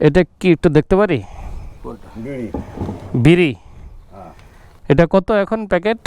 এটা কি একটু দেখতে পারি? বিড়ি। হ্যাঁ। এটা কত এখন প্যাকেট?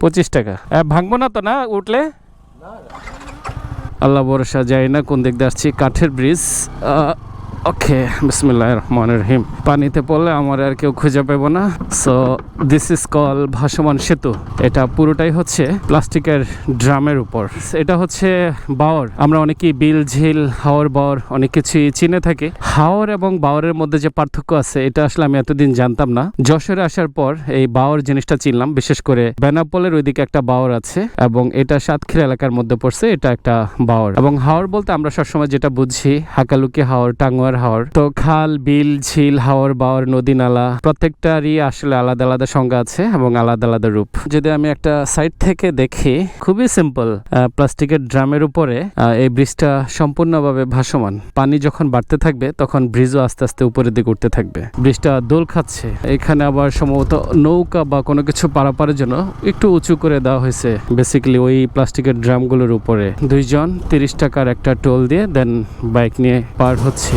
পঁচিশ টাকা। ভাঙবো না তো না উঠলে? আল্লাহ বরসা যায় না কোন দিক দিয়ে আসছি কাঠের ব্রিজ। ওকে বিসমিল্লাহ রহমান রহিম পানিতে পড়লে আমার আর কেউ খুঁজে পাবো না। সো দিস ইজ কল ভাসমান সেতু। এটা পুরোটাই হচ্ছে প্লাস্টিকের ড্রামের উপর। এটা হচ্ছে বাওর। আমরা অনেকেই বিল, ঝিল, হাওর, বাওর অনেক কিছুই চিনে থাকি। হাওর এবং বাওরের মধ্যে যে পার্থক্য আছে, এটা আসলে আমি এতদিন জানতাম না। যশোরে আসার পর এই বাওর জিনিসটা চিনলাম। বিশেষ করে বেনাপোলের ওইদিকে একটা বাওর আছে এবং এটা সাতক্ষীরা এলাকার মধ্যে পড়ছে। এটা একটা বাওর। এবং হাওর বলতে আমরা সবসময় যেটা বুঝি, হাকালুকি হাওর, টাঙ্গুয়ার হাওর তো খাল, বিল, ঝিল, হাওর বাওয়ার নদী, নালা, প্রত্যেকটারই আসলে আলাদা আলাদা সংজ্ঞা আছে এবং আলাদা আলাদা রূপ। যদি আমি একটা সাইড থেকে দেখি, খুবই সিম্পল প্লাস্টিকের ড্রামের উপরে এই ব্রিজটা সম্পূর্ণভাবে ভাসমান। পানি যখন বাড়তে থাকবে, তখন ব্রিজও আস্তে আস্তে উপরের দিকে উঠতে থাকবে। ব্রিজটা দোল খাচ্ছে। এখানে আবার সম্ভবত নৌকা বা কোনো কিছু পারাপারের জন্য একটু উঁচু করে দেওয়া হয়েছে। বেসিক্যালি ওই প্লাস্টিকের ড্রামগুলোর উপরে। দুইজন তিরিশ টাকার একটা টোল দিয়ে দেন বাইক নিয়ে পার হচ্ছে।